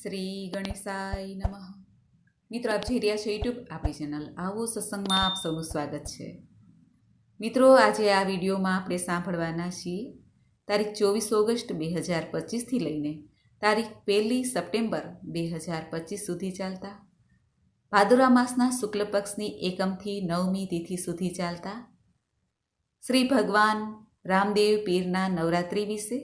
શ્રી ગણેશાય નમઃ. મિત્રો, આપ જોઈ રહ્યા છો યુટ્યુબ આપણી ચેનલ આવો સત્સંગમાં આપ સૌનું સ્વાગત છે. મિત્રો, આજે આ વિડીયોમાં આપણે સાંભળવાના છીએ તારીખ ચોવીસ ઓગસ્ટ બે હજાર પચીસથી લઈને તારીખ પહેલી સપ્ટેમ્બર બે હજાર પચીસ સુધી ચાલતા, ભાદુરા માસના શુક્લ પક્ષની એકમથી નવમી તિથિ સુધી ચાલતા, શ્રી ભગવાન રામદેવ પીરના નવરાત્રિ વિશે,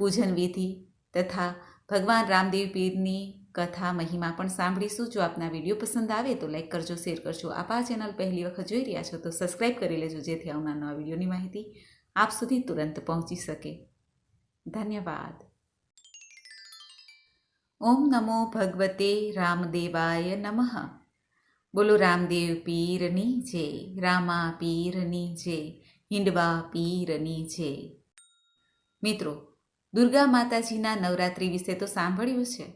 પૂજન વિધિ તથા ભગવાન રામદેવ પીરની કથા, મહિમા પણ સાંભળીશું. જો આપના વીડિયો પસંદ આવે તો લાઈક કરજો શેર કરજો. આપ આ ચેનલ પહેલી વખત જોઈ રહ્યા છો તો સબસ્ક્રાઈબ કરી લેજો, જેથી આવનાર નવા વિડીયોની માહિતી આપ સુધી તુરંત પહોંચી શકે. ધન્યવાદ. ઓમ નમો ભગવતે રામદેવાય નમઃ. બોલો રામદેવ પીરની જય, રામા પીરની જય, હિંડવા પીરની જય. મિત્રો દુર્ગા માતાજીના નવરાત્રિ વિશે તો સાંભળ્યું છે.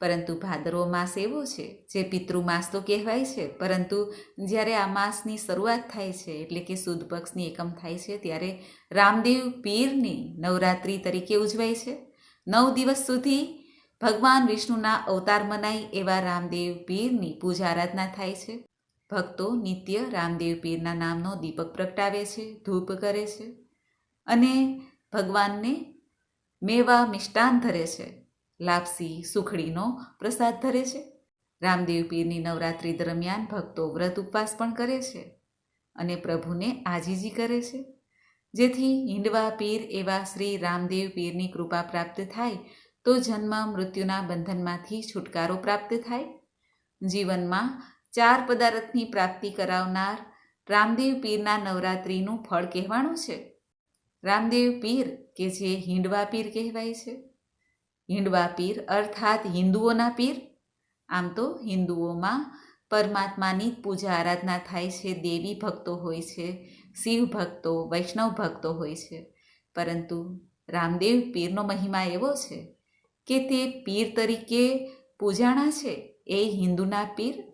પરંતુ ભાદરવો માસ એવો છે, જે પિતૃ માસ તો કહેવાય છે, પરંતુ જ્યારે આ માસની શરૂઆત થાય છે, એટલે કે સુદ પક્ષની એકમ થાય છે, ત્યારે રામદેવ પીરની નવરાત્રિ તરીકે ઉજવાય છે. નવ દિવસ સુધી ભગવાન વિષ્ણુના અવતાર મનાય એવા રામદેવ પીરની પૂજા આરાધના થાય છે. ભક્તો નિત્ય રામદેવ પીરના નામનો દીપક પ્રગટાવે છે, ધૂપ કરે છે અને ભગવાનને મેવા મિષ્ટાન ધરે છે. લાપસી, સુખડીનો પ્રસાદ ધરે છે. રામદેવ પીરની નવરાત્રિ દરમિયાન ભક્તો વ્રત ઉપવાસ પણ કરે છે અને પ્રભુને આજીજી કરે છે. જેથી હિંડવા પીર એવા શ્રી રામદેવ પીરની કૃપા પ્રાપ્ત થાય તો જન્મ મૃત્યુના બંધનમાંથી છુટકારો પ્રાપ્ત થાય. જીવનમાં ચાર પદાર્થની પ્રાપ્તિ કરાવનાર રામદેવ પીરના નવરાત્રિનું ફળ કહેવાનું છે. રામદેવ પીર, કે જે હિંડવા પીર કહેવાય છે. હિંડવા પીર અર્થાત હિન્દુઓના પીર. આમ તો હિન્દુઓમાં પરમાત્માની પૂજા આરાધના થાય છે, દેવી ભક્તો હોય છે, શિવ ભક્તો, વૈષ્ણવ ભક્તો હોય છે. પરંતુ રામદેવ પીરનો મહિમા એવો છે કે તે પીર તરીકે પૂજાણા છે, એ હિન્દુના પીર.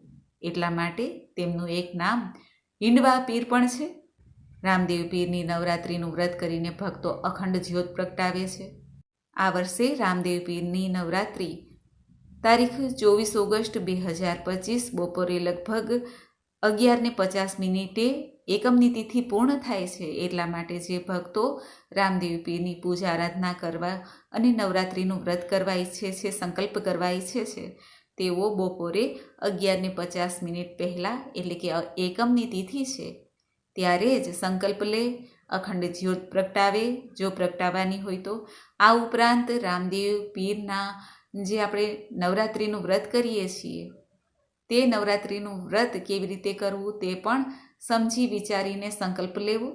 એટલા માટે તેમનું એક નામ હિંડવા પીર પણ છે. રામદેવ પીરની નવરાત્રિનું વ્રત કરીને ભક્તો અખંડ જ્યોત પ્રગટાવે છે. આ વર્ષે રામદેવ પીરની નવરાત્રિ તારીખ ચોવીસ ઓગસ્ટ બે હજાર પચીસ બપોરે લગભગ અગિયારને પચાસ મિનિટે એકમની તિથિ પૂર્ણ થાય છે. એટલા માટે જે ભક્તો રામદેવ પીરની પૂજા આરાધના કરવા અને નવરાત્રિનું વ્રત કરવા ઈચ્છે છે, સંકલ્પ કરવા ઈચ્છે છે, તેઓ બપોરે અગિયારને પચાસ મિનિટ પહેલાં એટલે કે એકમની તિથિ છે. ત્યારે જ સંકલ્પ લે, અખંડ જ્યોત પ્રગટાવે. જો પ્રગટાવવાની હોય તો આ ઉપરાંત રામદેવ પીરના જે આપણે નવરાત્રિનું વ્રત કરીએ છીએ, તે નવરાત્રિનું વ્રત કેવી રીતે કરવું તે પણ સમજી વિચારીને સંકલ્પ લેવો.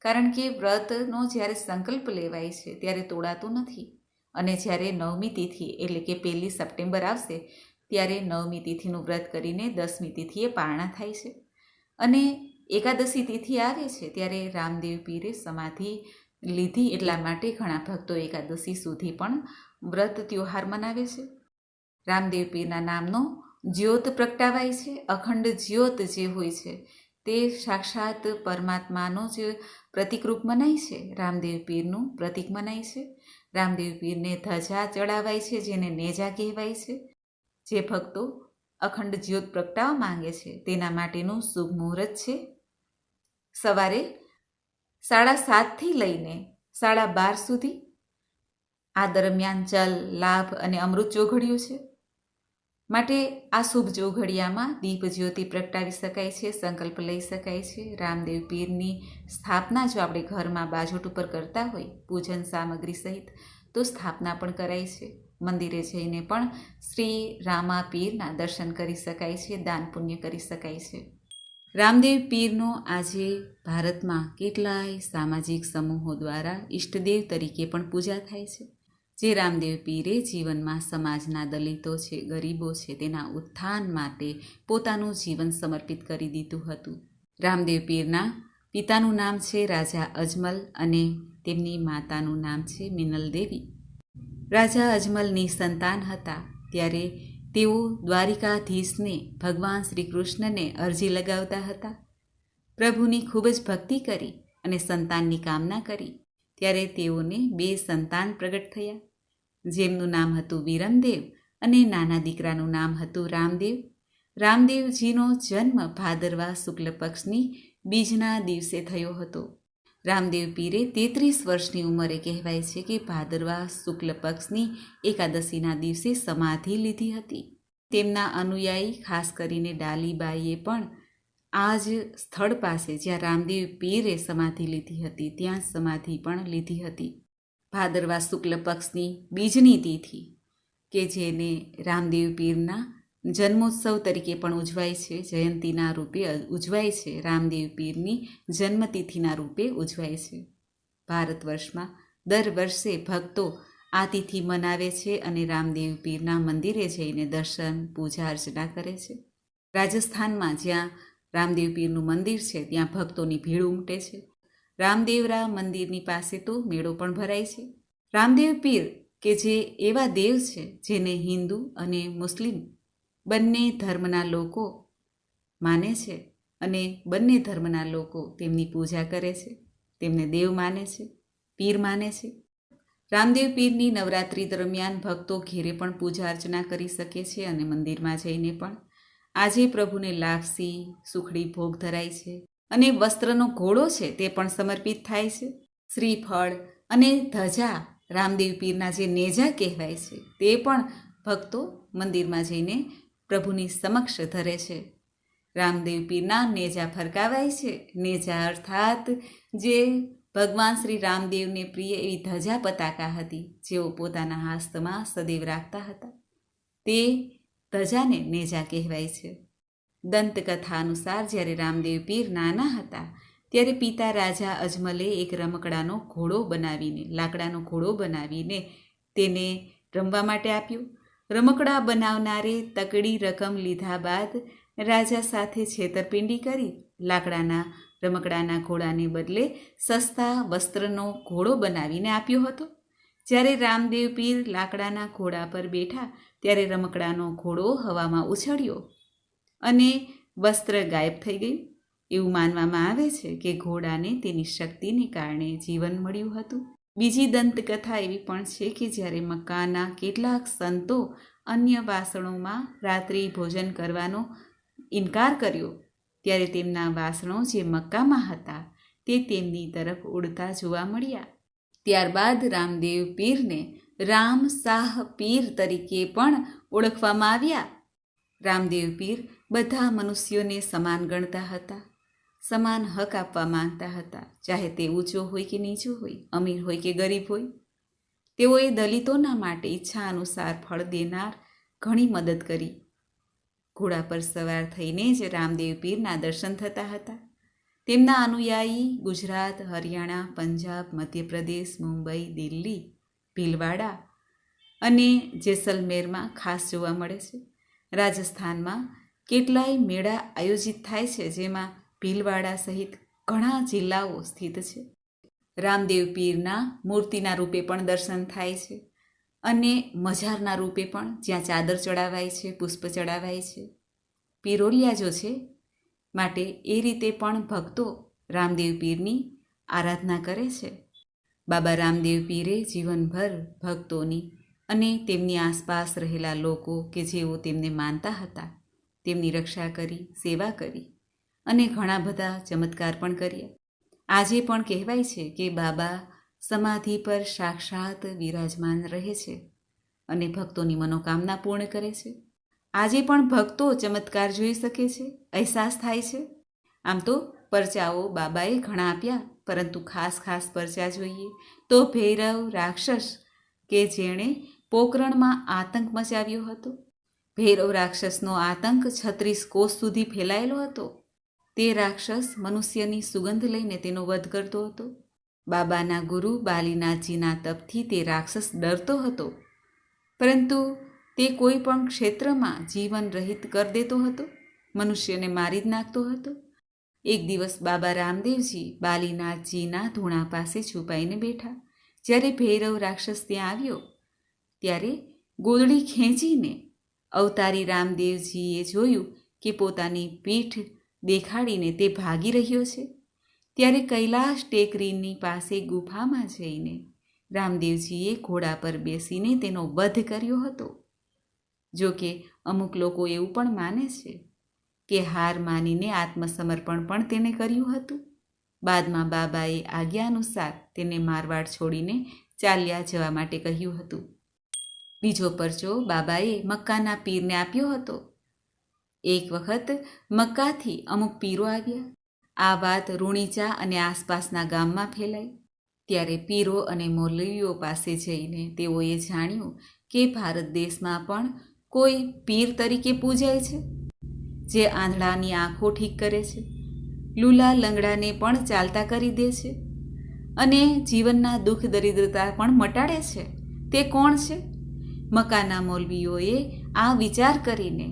કારણ કે વ્રતનો જ્યારે સંકલ્પ લેવાય છે ત્યારે તોડાતું નથી. અને જ્યારે નવમી તિથિ એટલે કે પહેલી સપ્ટેમ્બર આવશે, ત્યારે નવમી તિથિનું વ્રત કરીને દસમી તિથિએ પારણા થાય છે. અને એકાદશી તિથિ આવે છે, ત્યારે રામદેવ પીરે સમાધિ લીધી એટલા માટે ઘણા ભક્તો એકાદશી સુધી પણ વ્રત ત્યોહાર મનાવે છે. રામદેવ પીરના નામનો જ્યોત પ્રગટાવાય છે, અખંડ જ્યોત જે હોય છે, તે સાક્ષાત પરમાત્માનો જ પ્રતિકરૂપ મનાય છે. રામદેવ પીરનું પ્રતિક મનાય છે. રામદેવ પીરને ધજા ચડાવાય છે, જેને નેજા કહેવાય છે. જે ભક્તો અખંડ જ્યોત પ્રગટાવવા માંગે છે, તેના માટેનું શુભ મુહૂર્ત છે. સવારે સાડા સાતથી લઈને સાડા બાર સુધી આ દરમિયાન ચલ લાભ અને અમૃત ચોઘડિયું છે. માટે આ શુભ ચોઘડિયામાં દીપ જ્યોતિ પ્રગટાવી શકાય છે, સંકલ્પ લઈ શકાય છે. રામદેવ પીરની સ્થાપના જો આપણે ઘરમાં બાજોટ ઉપર કરતા હોય, પૂજન સામગ્રી સહિત, તો સ્થાપના પણ કરાય છે. મંદિરે જઈને પણ શ્રી રામા પીરના દર્શન કરી શકાય છે, દાન પુણ્ય કરી શકાય છે. રામદેવ પીરનો આજે ભારતમાં કેટલાય સામાજિક સમૂહો દ્વારા ઈષ્ટદેવ તરીકે પણ પૂજા થાય છે. જે રામદેવ પીરે જીવનમાં સમાજના દલિતો છે, ગરીબો છે, તેના ઉત્થાન માટે પોતાનું જીવન સમર્પિત કરી દીધું હતું. રામદેવ પીરના પિતાનું નામ છે રાજા અજમલ અને તેમની માતાનું નામ છે મિનલ દેવી રાજા અજમલની સંતાન હતા ત્યારે તેઓ દ્વારિકાધીશને ભગવાન શ્રી કૃષ્ણને અરજી લગાવતા હતા. પ્રભુની ખૂબ જ ભક્તિ કરી અને સંતાનની કામના કરી. ત્યારે તેઓને બે સંતાન પ્રગટ થયા. જેમનું નામ હતું વિરમદેવ અને નાના દીકરાનું નામ હતું રામદેવ. રામદેવજીનો જન્મ ભાદરવા શુક્લ પક્ષની બીજના દિવસે થયો હતો. રામદેવ પીરે તેત્રીસ વર્ષની ઉંમરે કહેવાય છે કે ભાદરવા શુક્લ પક્ષની એકાદશીના દિવસે સમાધિ લીધી હતી. તેમના અનુયાયી, ખાસ કરીને ડાલીબાઈએ પણ આ જ સ્થળ પાસે જ્યાં રામદેવ પીરે સમાધિ લીધી હતી, ત્યાં સમાધિ પણ લીધી હતી. ભાદરવા શુક્લ પક્ષની બીજની તિથિ, કે જેને રામદેવ પીરના જન્મોત્સવ તરીકે પણ ઉજવાય છે. જયંતીના રૂપે ઉજવાય છે. રામદેવ પીરની જન્મતિથિના રૂપે ઉજવાય છે. ભારત વર્ષમાં દર વર્ષે ભક્તો આ તિથિ મનાવે છે અને રામદેવ પીરના મંદિરે જઈને દર્શન, પૂજા અર્ચના કરે છે. રાજસ્થાનમાં જ્યાં રામદેવ પીરનું મંદિર છે, ત્યાં ભક્તોની ભીડ ઉમટે છે. રામદેવરા મંદિરની પાસે તો મેળો પણ ભરાય છે. રામદેવ પીર કે જે એવા દેવ છે જેને હિન્દુ અને મુસ્લિમ બંને ધર્મના લોકો માને છે અને બંને ધર્મના લોકો તેમની પૂજા કરે છે. તેમને દેવ માને છે, પીર માને છે. રામદેવ પીરની નવરાત્રિ દરમિયાન ભક્તો ઘેરે પણ પૂજા અર્ચના કરી શકે છે અને મંદિરમાં જઈને પણ. આજે પ્રભુને લાપસી, સુખડી ભોગ ધરાય છે અને વસ્ત્રનો ઘોડો છે તે પણ સમર્પિત થાય છે. શ્રીફળ અને ધજા રામદેવ પીરના જે નેજા કહેવાય છે તે પણ ભક્તો મંદિરમાં જઈને પ્રભુની સમક્ષ ધરે છે. રામદેવ પીરના નેજા ફરકાવાય છે. નેજા અર્થાત જે ભગવાન શ્રી રામદેવને પ્રિય એવી ધજા પતાકા હતી, જેઓ પોતાના હાસ્તમાં સદૈવ રાખતા હતા. તે ધજાને નેજા કહેવાય છે. દંતકથા અનુસાર જ્યારે રામદેવ પીર નાના હતા, ત્યારે પિતા રાજા અજમલે એક રમકડાનો ઘોડો બનાવીને, લાકડાનો ઘોડો બનાવીને તેને રમવા માટે આપ્યું. રમકડા બનાવનારે તકડી રકમ લીધા બાદ રાજા સાથે છેતરપિંડી કરી લાકડાના રમકડાના ઘોડાને બદલે સસ્તા વસ્ત્રનો ઘોડો બનાવીને આપ્યો હતો. જ્યારે રામદેવ પીર લાકડાના ઘોડા પર બેઠા ત્યારે રમકડાનો ઘોડો હવામાં ઉછળ્યો અને વસ્ત્ર ગાયબ થઈ ગયું. એવું માનવામાં આવે છે કે ઘોડાને તેની શક્તિને કારણે જીવન મળ્યું હતું. બીજી દંતકથા એવી પણ છે કે જ્યારે મક્કાના કેટલાક સંતો અન્ય વાસણોમાં રાત્રિ ભોજન કરવાનો ઇનકાર કર્યો, ત્યારે તેમના વાસણો જે મક્કામાં હતા તે તેમની તરફ ઉડતા જોવા મળ્યા. ત્યારબાદ રામદેવ પીરને રામ શાહ પીર તરીકે પણ ઓળખવામાં આવ્યા. રામદેવ પીર બધા મનુષ્યોને સમાન ગણતા હતા. સમાન હક આપવા માંગતા હતા. ચાહે તે ઊંચો હોય કે નીચો હોય, અમીર હોય કે ગરીબ હોય. તેઓએ દલિતોના માટે ઈચ્છા અનુસાર ફળ દેનાર ઘણી મદદ કરી. ઘોડા પર સવાર થઈને જ રામદેવ પીરના દર્શન થતા હતા. તેમના અનુયાયી ગુજરાત, હરિયાણા, પંજાબ, મધ્યપ્રદેશ, મુંબઈ, દિલ્હી, ભીલવાડા અને જેસલમેરમાં ખાસ જોવા મળે છે. રાજસ્થાનમાં કેટલાય મેળા આયોજિત થાય છે જેમાં ભીલવાડા સહિત ઘણા જિલ્લાઓ સ્થિત છે. રામદેવ પીરના મૂર્તિના રૂપે પણ દર્શન થાય છે અને મઝારના રૂપે પણ જ્યાં ચાદર ચડાવાય છે, પુષ્પ ચડાવાય છે. પીરોલિયા જો છે માટે એ રીતે પણ ભક્તો રામદેવ પીરની આરાધના કરે છે. બાબા રામદેવ પીરે જીવનભર ભક્તોની અને તેમની આસપાસ રહેલા લોકો કે જેઓ તેમને માનતા હતા તેમની રક્ષા કરી, સેવા કરી. અને ઘણા બધા ચમત્કાર પણ કર્યા. આજે પણ કહેવાય છે કે બાબા સમાધિ પર સાક્ષાત વિરાજમાન રહે છે અને ભક્તોની મનોકામના પૂર્ણ કરે છે. આજે પણ ભક્તો ચમત્કાર જોઈ શકે છે, અહેસાસ થાય છે. આમ તો પરચાઓ બાબાએ ઘણા આપ્યા, પરંતુ ખાસ ખાસ પરચા જોઈએ તો ભૈરવ, રાક્ષસ કે જેણે પોકરણમાં આતંક મચાવ્યો હતો? ભૈરવ રાક્ષસનો આતંક છત્રીસ કોષ સુધી ફેલાયેલો હતો? તે રાક્ષસ મનુષ્યની સુગંધ લઈને તેનો વધ કરતો હતો. બાબાના ગુરુ બાલીનાથજીના તપથી તે રાક્ષસ ડરતો હતો. પરંતુ તે કોઈ પણ ક્ષેત્રમાં જીવન રહિત કરી દેતો હતો. મનુષ્યને મારી જ નાખતો હતો. એક દિવસ બાબા રામદેવજી બાલીનાથજીના ધૂણા પાસે છુપાઈને બેઠા. જ્યારે ભૈરવ રાક્ષસ ત્યાં આવ્યો, ત્યારે ગોદડી ખેંચીને અવતારી રામદેવજીએ જોયું કે પોતાની પીઠ દેખાડીને તે ભાગી રહ્યો છે. ત્યારે કૈલાશ ટેકરીની પાસે ગુફામાં જઈને રામદેવજીએ ઘોડા પર બેસીને તેનો વધ કર્યો હતો. જો કે અમુક લોકો એવું પણ માને છે કે હાર માનીને આત્મસમર્પણ પણ તેને કર્યું હતું. બાદમાં બાબાએ આજ્ઞા અનુસાર તેને મારવાડ છોડીને ચાલ્યા જવા માટે કહ્યું હતું. બીજો પરચો બાબાએ મક્કાના પીરને આપ્યો હતો. એક વખત મક્કાથી અમુક પીરો આવ્યા. આ વાત રૂણીચા અને આસપાસના ગામમાં ફેલાઈ. ત્યારે પીરો અને મૌલવીઓ પાસે જઈને તેઓએ જાણ્યું કે ભારત દેશમાં પણ કોઈ પીર તરીકે પૂજાય છે, જે આંધળાની આંખો ઠીક કરે છે, લૂલા લંગડાને પણ ચાલતા કરી દે છે, અને જીવનના દુઃખ દરિદ્રતા પણ મટાડે છે. તે કોણ છે? મકાના મૌલવીઓએ આ વિચાર કરીને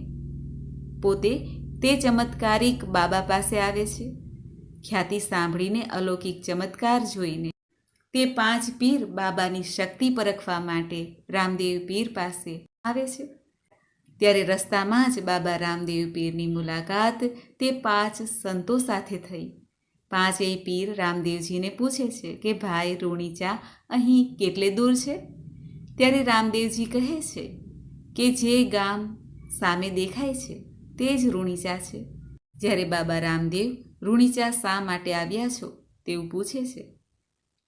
પોતે તે ચમત્કારિક બાબા પાસે આવે છે. ખ્યાતિ સાંભળીને અલૌકિક ચમત્કાર જોઈને તે પાંચ પીર બાબાની શક્તિ પરખવા માટે રામદેવ પીર પાસે આવે છે. ત્યારે રસ્તામાં જ બાબા રામદેવ પીરની મુલાકાત તે પાંચ સંતો સાથે થઈ. પાંચેય પીર રામદેવજીને પૂછે છે કે, ભાઈ રૂણીચા અહીં કેટલે દૂર છે? ત્યારે રામદેવજી કહે છે કે, જે ગામ સામે દેખાય છે. તે જ રૂણીચા છે. જ્યારે બાબા રામદેવ રૂણીચા શા માટે આવ્યા છો તેવું પૂછે છે.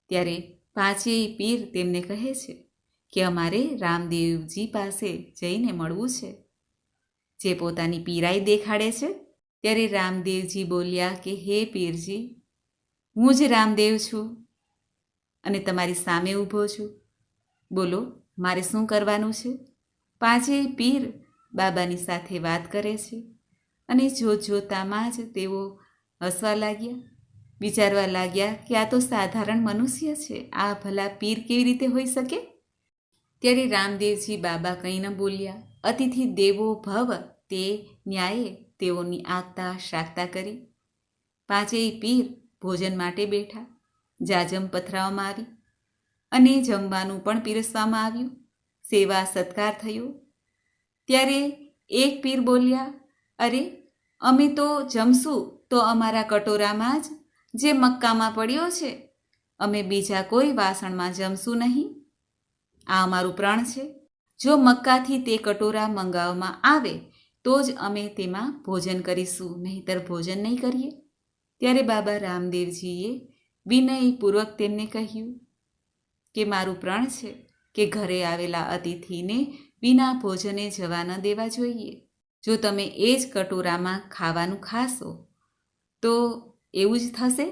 ત્યારે પાંચેય પીર તેમને કહે છે કે અમારે રામદેવજી પાસે જઈને મળવું છે. જે પોતાની પીરાઈ દેખાડે છે ત્યારે રામદેવજી બોલ્યા કે, હે પીરજી, હું જ રામદેવ છું અને તમારી સામે ઊભો છું. બોલો, મારે શું કરવાનું છે? પાંચેય પીર બાબાની સાથે વાત કરે છે અને જોત જોતામાં જ તેઓ હસવા લાગ્યા, વિચારવા લાગ્યા કે આ તો સાધારણ મનુષ્ય છે, આ ભલા પીર કેવી રીતે હોઈ શકે? ત્યારે રામદેવજી બાબા કંઈ ન બોલ્યા. અતિથિ દેવો ભવ તે ન્યાયે તેઓની આગતા શાકતા કરી. પાંચેય પીર ભોજન માટે બેઠા, જાજમ પથરાવવામાં આવી અને જમવાનું પણ પીરસવામાં આવ્યું. સેવા સત્કાર થયો. ત્યારે એક પીર બોલ્યા, અરે, અમે તો જમશું તો અમારા કટોરામાં જ, જે મક્કામાં પડ્યો છે, અમે બીજા કોઈ વાસણમાં જમશું નહીં. આ અમારું પ્રણ છે. જો મક્કાથી તે કટોરા મંગાવવામાં આવે, તો જ અમે તેમાં ભોજન કરીશું, નહીંતર ભોજન નહીં કરીએ. ત્યારે બાબા રામદેવજીએ વિનયપૂર્વક તેમને કહ્યું, કે મારું પ્રણ છે કે ઘરે આવેલા અતિથિને વિના ભોજને જવા ન દેવા જોઈએ. જો તમે એ જ કટોરામાં ખાવાનું ખાશો, તો એવું જ થશે?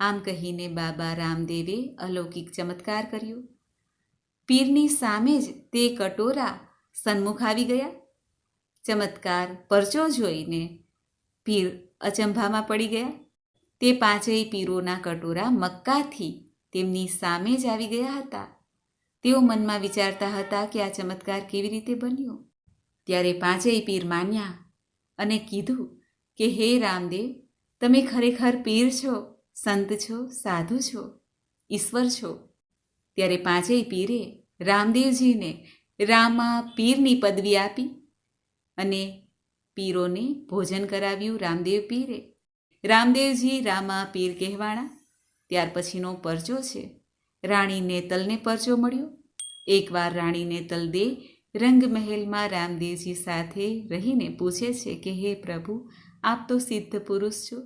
આમ કહીને બાબા રામદેવે અલૌકિક ચમત્કાર કર્યો. પીરની સામે જ તે કટોરા સન્મુખ આવી ગયા. ચમત્કાર પરચો જોઈને પીર અચંભામાં પડી ગયા. તે પાંચેય પીરોના કટોરા મક્કાથી તેમની સામે જ આવી ગયા હતા. તેઓ મનમાં વિચારતા હતા કે આ ચમત્કાર કેવી રીતે બન્યો? ત્યારે પાંચેય પીર માન્યા અને કીધું કે, હે રામદેવ, તમે ખરેખર પીર છો, સંત છો, સાધુ છો, ઈશ્વર છો. ત્યારે પાંચેય પીરે રામદેવજીને રામા પીરની પદવી આપી અને પીરોને ભોજન કરાવ્યું રામદેવ પીરે. રામદેવજી રામા પીર કહેવાણા, ત્યાર પછીનો પરચો છે. રાણી નેતલને પરચો મળ્યો. એકવાર રાણી નેતલ દે રંગમહેલમાં રામદેવજી સાથે રહીને પૂછે છે કે, હે પ્રભુ, આપ તો સિદ્ધ પુરુષ છો.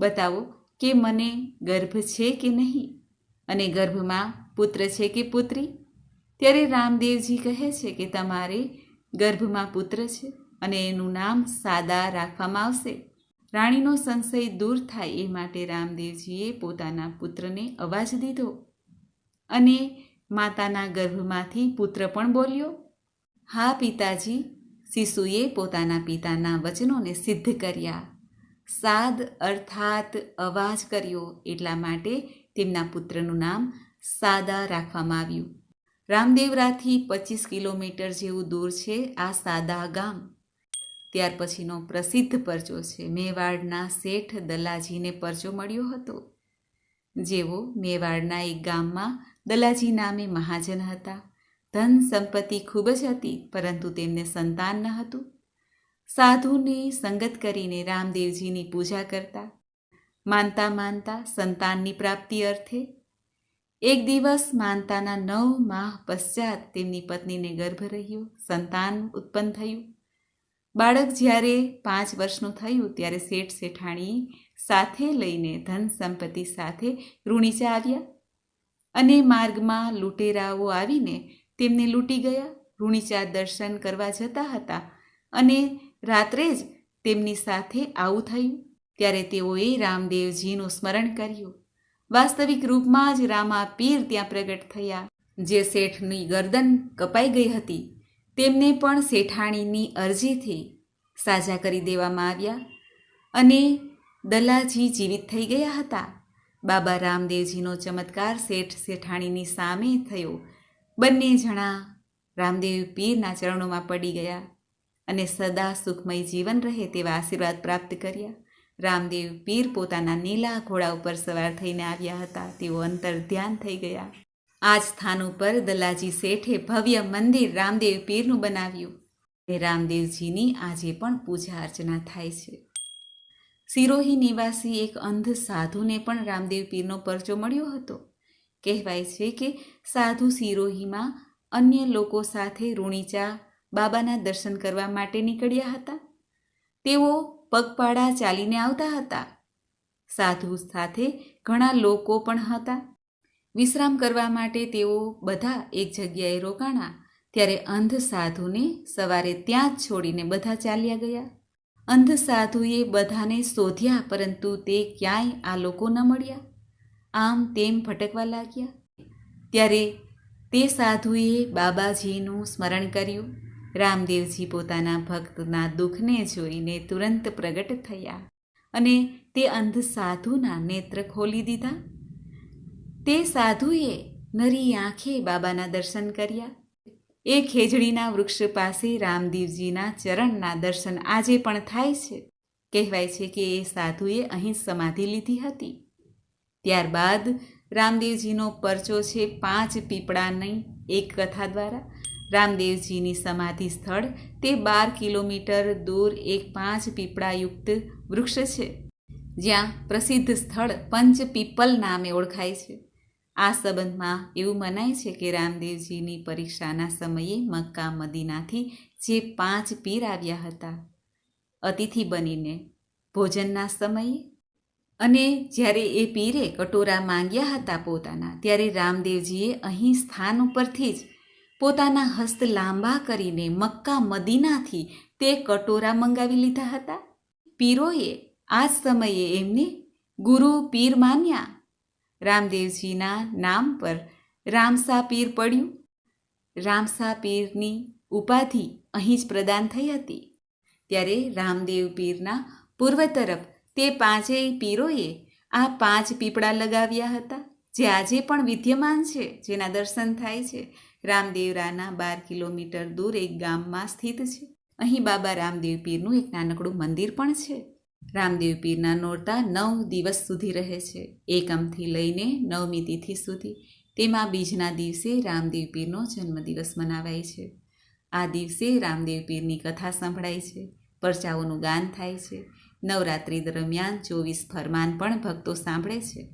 બતાવો કે મને ગર્ભ છે કે નહીં? અને ગર્ભમાં પુત્ર છે કે પુત્રી? ત્યારે રામદેવજી કહે છે કે, તમારે ગર્ભમાં પુત્ર છે અને એનું નામ સાદા રાખવામાં આવશે. રાણીનો સંશય દૂર થાય એ માટે રામદેવજીએ પોતાના પુત્રને અવાજ દીધો. અને માતાના ગર્ભમાંથી પુત્ર પણ બોલ્યો, હા પિતાજી, શિશુએ પોતાના પિતાના વચનોને સિદ્ધ કર્યા. સાદ અર્થાત અવાજ કર્યો એટલા માટે તેમના પુત્રનું નામ સાદા રાખવામાં આવ્યું. રામદેવરાથી પચીસ કિલોમીટર જેવું દૂર છે આ સાદા ગામ. ત્યાર પછીનો પ્રસિદ્ધ પરચો છે મેવાડના શેઠ દલાજીને પરચો મળ્યો હતો. જેઓ મેવાડના એક ગામમાં દલાજી નામે મહાજન હતા. ધન સંપત્તિ ખૂબ જ હતી, પરંતુ તેમને સંતાન ન હતું. સાધુની સંગત કરીને રામદેવજીની પૂજા કરતા. માનતા માનતા સંતાનની પ્રાપ્તિ અર્થે એક દિવસ માનતાના નવ માહ પશ્ચાત તેમની પત્નીને ગર્ભ રહ્યો, સંતાન ઉત્પન્ન થયું. બાળક જ્યારે પાંચ વર્ષનું થયું, ત્યારે શેઠ શેઠાણી સાથે લઈને ધન સંપત્તિ સાથે રૂણીચા આવ્યા. અને માર્ગમાં લૂંટેરાઓ આવીને તેમને લૂંટી ગયા. ઋણીચા દર્શન કરવા જતા હતા અને રાત્રે જ તેમની સાથે આવું થયું. ત્યારે તેઓએ રામદેવજીનું સ્મરણ કર્યું. વાસ્તવિક રૂપમાં જ રામા પીર ત્યાં પ્રગટ થયા. જે શેઠની ગરદન કપાઈ ગઈ હતી, તેમને પણ શેઠાણીની અરજીથી સાજા કરી દેવામાં આવ્યા અને દલાજી જીવિત થઈ ગયા હતા. બાબા રામદેવજીનો ચમત્કાર શેઠ શેઠાણીની સામે થયો. બંને જણા રામદેવ પીરના ચરણોમાં પડી ગયા અને સદા સુખમય જીવન રહે તેવા આશીર્વાદ પ્રાપ્ત કર્યા. રામદેવ પીર પોતાના નીલા ઘોડા ઉપર સવાર થઈને આવ્યા હતા. તેઓ અંતર ધ્યાન થઈ ગયા. આ સ્થાન ઉપર દલાજી શેઠે ભવ્ય મંદિર રામદેવ પીરનું બનાવ્યું. એ રામદેવજીની આજે પણ પૂજા અર્ચના થાય છે. સિરોહી નિવાસી એક અંધ સાધુને પણ રામદેવ પીરનો પરચો મળ્યો હતો. કહેવાય છે કે સાધુ સિરોહીમાં અન્ય લોકો સાથે રૂણીચા બાબાના દર્શન કરવા માટે નીકળ્યા હતા. તેઓ પગપાળા ચાલીને આવતા હતા. સાધુ સાથે ઘણા લોકો પણ હતા. વિશ્રામ કરવા માટે તેઓ બધા એક જગ્યાએ રોકાણા, ત્યારે અંધ સાધુને સવારે ત્યાં જ છોડીને બધા ચાલ્યા ગયા. અંધ સાધુએ બધાને શોધ્યા, પરંતુ તે ક્યાંય આ લોકો ન મળ્યા. આમ તેમ ભટકવા લાગ્યા. ત્યારે તે સાધુએ બાબાજીનું સ્મરણ કર્યું. રામદેવજી પોતાના ભક્તના દુઃખને જોઈને તુરંત પ્રગટ થયા અને તે અંધ સાધુના નેત્ર ખોલી દીધા. તે સાધુએ નરી આંખે બાબાના દર્શન કર્યા. એ ખેજડીના વૃક્ષ પાસે રામદેવજીના ચરણના દર્શન આજે પણ થાય છે. કહેવાય છે કે એ સાધુએ અહીં સમાધિ લીધી હતી. ત્યારબાદ રામદેવજીનો પરચો છે પાંચ પીપળાની એક કથા દ્વારા. રામદેવજીની સમાધિ સ્થળ તે બાર કિલોમીટર દૂર એક પાંચ પીપળાયુક્ત વૃક્ષ છે. જ્યાં પ્રસિદ્ધ સ્થળ પંચ પીપલ નામે ઓળખાય છે. આ સંબંધમાં એવું મનાય છે કે રામદેવજીની પરીક્ષાના સમયે મક્કા મદીનાથી જે પાંચ પીર આવ્યા હતા, અતિથિ બનીને ભોજનના સમયે અને જ્યારે એ પીરે કટોરા માંગ્યા હતા પોતાના, ત્યારે રામદેવજીએ અહીં સ્થાન ઉપરથી જ પોતાના હસ્ત લાંબા કરીને મક્કા મદીનાથી તે કટોરા મંગાવી લીધા હતા. પીરોએ આ સમયે એમને ગુરુ પીર માન્યા રામદેવજીના નામ પર રામસા પીર પડ્યું. રામસા પીરની ઉપાધિ અહીં જ પ્રદાન થઈ હતી. ત્યારે રામદેવ પીરના પૂર્વ તરફ તે પાંચેય પીરોએ આ પાંચ પીપળા લગાવ્યા હતા, જે આજે પણ વિદ્યમાન છે, જેના દર્શન થાય છે. રામદેવરાના બાર કિલોમીટર દૂર એક ગામમાં સ્થિત છે. અહીં બાબા રામદેવ પીરનું એક નાનકડું મંદિર પણ છે. રામદેવ પીરના નોરતા નવ દિવસ સુધી રહે છે. એકમથી લઈને નવમી તિથિ સુધી તેમાં બીજના દિવસે રામદેવ પીરનો જન્મદિવસ મનાવાય છે. આ દિવસે રામદેવ પીરની કથા સંભળાય છે. પરચાઓનું ગાન થાય છે. નવરાત્રિ દરમિયાન ચોવીસ ફરમાન પણ ભક્તો સાંભળે છે.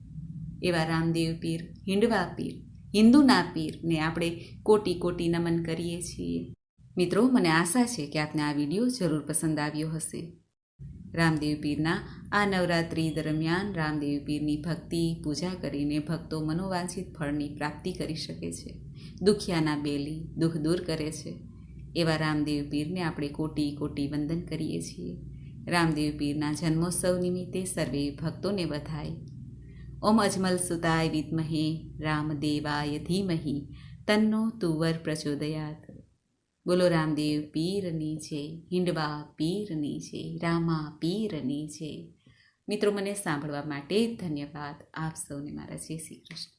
એવા રામદેવ પીર, હિંડવા પીર, હિન્દુના પીરને આપણે કોટી કોટી નમન કરીએ છીએ. મિત્રો, મને આશા છે કે આપને આ વીડિયો જરૂર પસંદ આવ્યો હશે. રામદેવ પીરના આ નવરાત્રિ દરમિયાન રામદેવ પીરની ભક્તિ, પૂજા કરીને ભક્તો મનોવાંછિત ફળની પ્રાપ્તિ કરી શકે છે. દુખિયાના બેલી દુઃખ દૂર કરે છે. એવા રામદેવ પીરને આપણે કોટી કોટી વંદન કરીએ છીએ. રામદેવ પીરના જન્મોત્સવ નિમિત્તે સર્વે ભક્તોને વધાય. ઓમ અજમલ સુતાય વિદ્મહે રામદેવાય ધીમહી, તન્નો તુવર પ્રચોદયાત. બોલો રામદેવ પીરની છે હિંડવા પીરની છે રામા પીરની છે મિત્રો, મને સાંભળવા માટે ધન્યવાદ. આપ સૌને મારા જય શ્રી કૃષ્ણ.